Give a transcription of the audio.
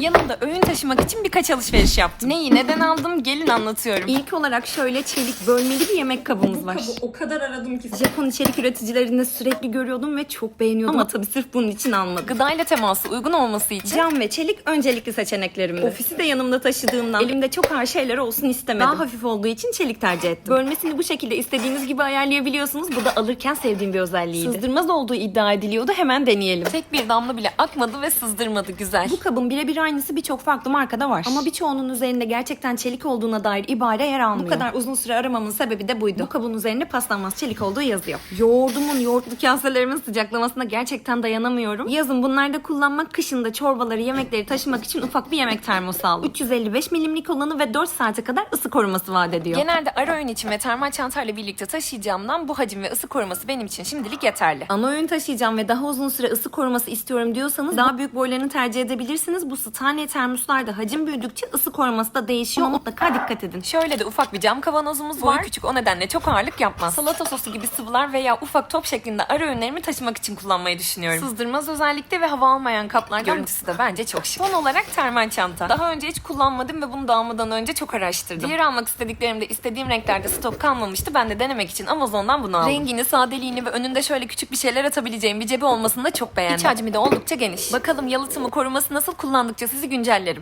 Yanımda öğün taşımak için birkaç alışveriş yaptım. Neyi neden aldım gelin anlatıyorum. İlk olarak şöyle çelik bölmeli bir yemek kabımız var. o kadar aradım ki. Japon içerik üreticilerinde sürekli görüyordum ve çok beğeniyordum. Ama tabii sırf bunun için almadım. Gıdayla teması uygun olması için Cam ve çelik öncelikli seçeneklerimdi. Ofisi de yanımda taşıdığımdan elimde çok ağır şeyler olsun istemedim. Daha hafif olduğu için çelik tercih ettim. Bölmesini bu şekilde istediğiniz gibi ayarlayabiliyorsunuz. Bu da alırken sevdiğim bir özelliğiydi. Sızdırmaz olduğu iddia ediliyordu. Hemen deneyelim. tek bir damla bile akmadı ve sızdırmadı güzel. Bu kabın birebir aynısı birçok farklı markada var. Ama birçoğunun üzerinde gerçekten çelik olduğuna dair ibare yer almıyor. Bu kadar uzun süre aramamın sebebi de buydu. Bu kabın üzerinde paslanmaz çelik olduğu yazıyor. Yoğurdumun yoğurtlu kaselerimin sıcaklamasına gerçekten dayanamıyorum. Yazın bunlarda kullanmak, kışın da çorbaları, yemekleri taşımak için ufak bir yemek termosu aldım. 355 milimlik olanı ve 4 saate kadar ısı koruması vaat ediyor. Genelde ara öğün için ve termal çantayla birlikte taşıyacağımdan bu hacim ve ısı koruması benim için şimdilik yeterli. Ana öğün taşıyacağım ve daha uzun süre ısı koruması istiyorum diyorsanız daha büyük boylarını tercih edebilirsiniz. Bu Stanley termoslarda hacim büyüdükçe ısı koruması da değişiyor. Mutlaka dikkat edin. Şöyle de ufak bir cam kavanozumuz var. küçük o nedenle çok ağırlık yapmaz. Salata sosu gibi sıvılar veya ufak top şeklinde ara öğünlerimi taşımak için kullanmayı düşünüyorum. Sızdırmaz özellikle ve hava almayan kaplar görüntüsü de bence çok şık. Son olarak termal çanta. Daha önce hiç kullanmadım ve bunu da almadan önce çok araştırdım. Diğer almak istediklerimde istediğim renklerde stok kalmamıştı. Ben de denemek için Amazon'dan bunu aldım. Rengini, sadeliğini ve önünde şöyle küçük bir şeyler atabileceğim bir cebi olmasını da çok beğendim. İç hacmi de oldukça geniş. Bakalım yalıtımı koruması nasıl kullandıkça sizi güncellerim.